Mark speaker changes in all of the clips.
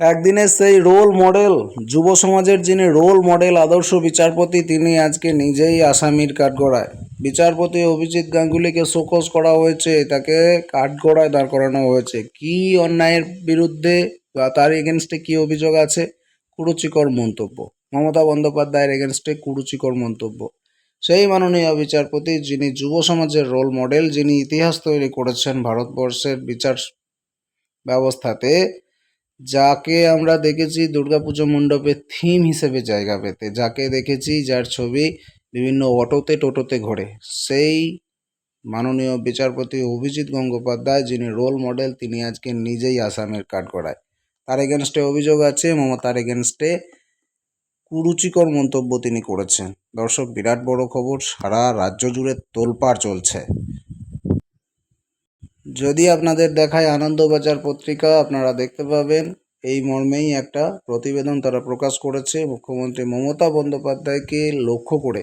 Speaker 1: একদিনের সেই role model, যুব সমাজের যিনি রোল মডেল, আদর্শ বিচারপতি, তিনি আজকে নিজেই আসামির কাঠগড়ায়। বিচারপতি অভিজিৎ গাঙ্গুলিকে শোকজ করা হয়েছে, তাকে কাঠগড়ায় দাঁড় করানো হয়েছে। কি অন্যায়ের বিরুদ্ধে বা তার এগেনস্টে কি অভিযোগ আছে? কুরুচিকর মন্তব্য। মমতা বন্দ্যোপাধ্যায়ের এগেনস্টে কুরুচিকর মন্তব্য। সেই মাননীয় বিচারপতি, যিনি যুব সমাজের রোল মডেল, যিনি ইতিহাস তৈরি করেছেন ভারতবর্ষের বিচার ব্যবস্থাতে যাকে আমরা দেখেছি দুর্গাপুজো মণ্ডপে থিম হিসেবে জায়গা পেতে, যাকে দেখেছি যার ছবি বিভিন্ন অটোতে, টোটোতে ঘোরে। সেই মাননীয় বিচারপতি অভিজিৎ গঙ্গোপাধ্যায়, যিনি রোল মডেল তিনি আজকে নিজেই আসামের কাঠগড়ায় তার এগেনস্টে অভিযোগ আছে মমতার এগেনস্টে কুরুচিকর মন্তব্য তিনি করেছেন। দর্শক, বিরাট বড় খবর, সারা রাজ্য জুড়ে তোলপাড় চলছে। যদি আপনাদের দেখায় আনন্দবাজার পত্রিকা, আপনারা দেখতে পাবেন এই মর্মেই একটা প্রতিবেদন তারা প্রকাশ করেছে মুখ্যমন্ত্রী মমতা বন্দ্যোপাধ্যায়কে লক্ষ্য করে।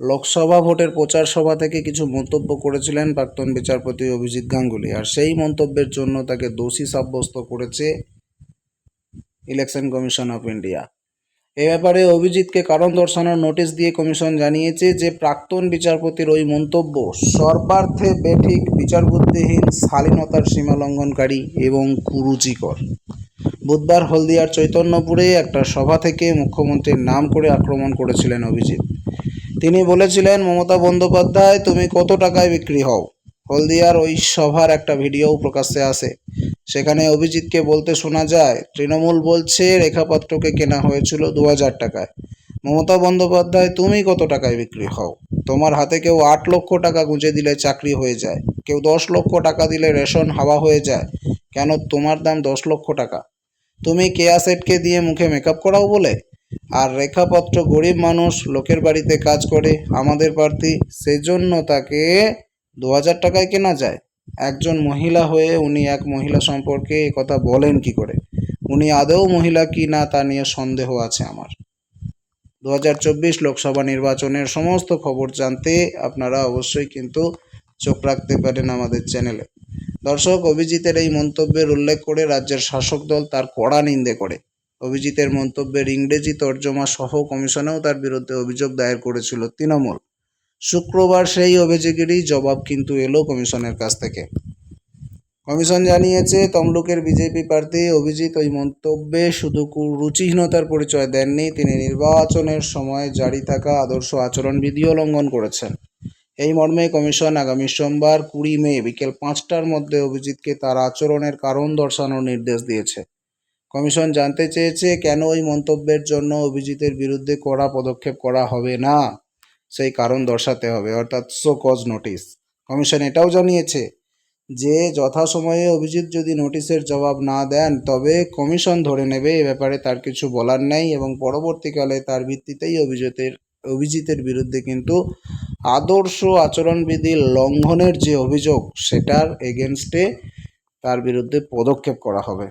Speaker 1: লোকসভা ভোটের প্রচার সভা থেকে কিছু মন্তব্য করেছিলেন প্রাক্তন বিচারপতি অভিজিৎ গাঙ্গুলি আর সেই মন্তব্যের জন্য তাকে দোষী সাব্যস্ত করেছে ইলেকশন কমিশন অফ ইন্ডিয়া। এ ব্যাপারে অভিজিৎকে কারণ দর্শানোর নোটিশ দিয়ে কমিশন জানিয়েছে যে, প্রাক্তন বিচারপতির ওই মন্তব্য, সর্বার্থে বেঠিক, বিচারবুদ্ধিহীন, শালীনতার সীমা লঙ্ঘনকারী এবং কুরুচিকর। বুধবার হলদিয়ার চৈতন্যপুরে একটা সভা থেকে মুখ্যমন্ত্রীর নাম করে আক্রমণ করেছিলেন অভিজিৎ। তিনি বলেছিলেন, মমতা বন্দ্যোপাধ্যায়, তুমি কত টাকায় বিক্রি হও? হলদিয়ার ওই সভার একটা ভিডিও প্রকাশ্যে আসে। সেখানে অভিজিৎকে বলতে শোনা যায়, তৃণমূল বলছে রেখাপাত্রকে কেনা হয়েছিল দু হাজার টাকায়। মমতা বন্দ্যোপাধ্যায়, তুমি কত টাকায় বিক্রি হও? তোমার হাতে কেউ আট লক্ষ টাকা গুঁজে দিলে চাকরি হয়ে যায়। কেউ দশ লক্ষ টাকা দিলে রেশন হাওয়া হয়ে যায়। কেন তোমার দাম দশ লক্ষ টাকা? তুমি কেয়া সেটকে দিয়ে মুখে মেকআপ করাও বলে? আর রেখাপত্র গরিব মানুষ, লোকের বাড়িতে কাজ করে, আমাদের প্রার্থী সেজন্য তাকে দু হাজার টাকায় কেনা যায়? একজন মহিলা হয়ে উনি এক মহিলা সম্পর্কে কথা বলেন কি করে? উনি আদৌ মহিলা কি না তা নিয়ে সন্দেহ আছে আমার। দু হাজার চব্বিশ লোকসভা নির্বাচনের সমস্ত খবর জানতে আপনারা অবশ্যই কিন্তু চোখ রাখতে পারেন আমাদের চ্যানেলে। দর্শক, অভিজিতের এই মন্তব্যের উল্লেখ করে রাজ্যের শাসক দল তার কড়া নিন্দে করে। অভিজিতের মন্তব্যের ইংরেজি তর্জমা সহ কমিশনেও তার বিরুদ্ধে অভিযোগ দায়ের করেছিল তৃণমূল। শুক্রবার সেই অভিযোগেরই জবাব কিন্তু এলো কমিশনের কাছ থেকে। কমিশন জানিয়েছে, তমলুকের বিজেপি প্রার্থী অভিজিৎ ওই মন্তব্যে শুধু রুচিহীনতার পরিচয় দেননি, তিনি নির্বাচনের সময় জারি থাকা আদর্শ আচরণবিধিও লঙ্ঘন করেছেন। এই মর্মে কমিশন আগামী সোমবার কুড়ি মে বিকেল পাঁচটার মধ্যে অভিজিৎকে তার আচরণের কারণ দর্শানোর নির্দেশ দিয়েছে। কমিশন জানতে চেয়েছে, কেন ওই মন্তব্যের জন্য অভিজিতের বিরুদ্ধে কড়া পদক্ষেপ করা হবে না? সেই কারণ দর্শাতে হবে, অর্থাৎ সো কজ নোটিশ কমিশন এটাও জানিয়েছে যে, যথাসময়ে অভিজিৎ যদি নোটিশের জবাব না দেন, তবে কমিশন ধরে নেবে, এ ব্যাপারে তার কিছু বলার নেই এবং পরবর্তীকালে তার ভিত্তিতেই অভিজিতের অভিজিতের বিরুদ্ধে কিন্তু আদর্শ আচরণবিধি লঙ্ঘনের যে অভিযোগ, সেটার এগেনস্টে তার বিরুদ্ধে পদক্ষেপ করা হবে।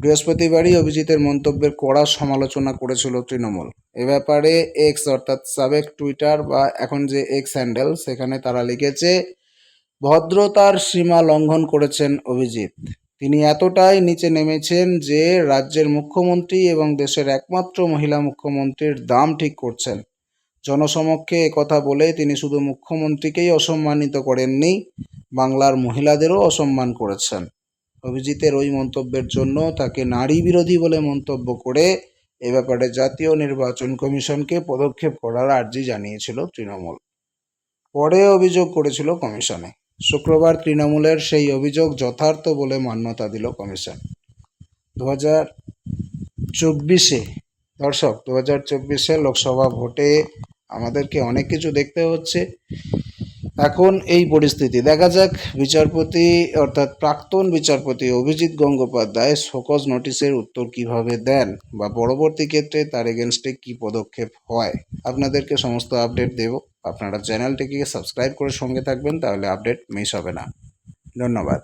Speaker 1: বৃহস্পতিবারই অভিজিতের মন্তব্যের কড়া সমালোচনা করেছিল তৃণমূল। এ ব্যাপারে এক্স অর্থাৎ সাবেক টুইটার বা এখন যে এক্স হ্যান্ডেল সেখানে তারা লিখেছে, ভদ্রতার সীমা লঙ্ঘন করেছেন অভিজিৎ। তিনি এতটাই নিচে নেমেছেন যে রাজ্যের মুখ্যমন্ত্রী এবং দেশের একমাত্র মহিলা মুখ্যমন্ত্রীর দাম ঠিক করছেন। জনসমক্ষে কথা বলে তিনি শুধু মুখ্যমন্ত্রীকেই অসম্মানিত করেননি, বাংলার মহিলাদেরও অসম্মান করেছেন। অভিজিতের ওই মন্তব্যের জন্য তাকে নারী বিরোধী বলে মন্তব্য করে এ ব্যাপারে জাতীয় নির্বাচন কমিশনকে পদক্ষেপ করার আর্জি জানিয়েছিল তৃণমূল। পরে অভিযোগ করেছিল কমিশনে। শুক্রবার তৃণমূলের সেই অভিযোগ যথার্থ বলে মান্যতা দিল কমিশন। দু হাজার চব্বিশে, দর্শক, দু হাজার চব্বিশে লোকসভা ভোটে আমাদেরকে অনেক কিছু দেখতে হচ্ছে। এখন এই পরিস্থিতি। দেখা যাক, বিচারপতি, অর্থাৎ প্রাক্তন বিচারপতি অভিজিৎ গঙ্গোপাধ্যায় শোকজ নোটিশের উত্তর কীভাবে দেন বা পরবর্তী ক্ষেত্রে তার এগেনস্টে কি পদক্ষেপ হয়, আপনাদেরকে সমস্ত আপডেট দেব। আপনারা চ্যানেলটিকে সাবস্ক্রাইব করে সঙ্গে থাকবেন, তাহলে আপডেট মিস হবে না। ধন্যবাদ।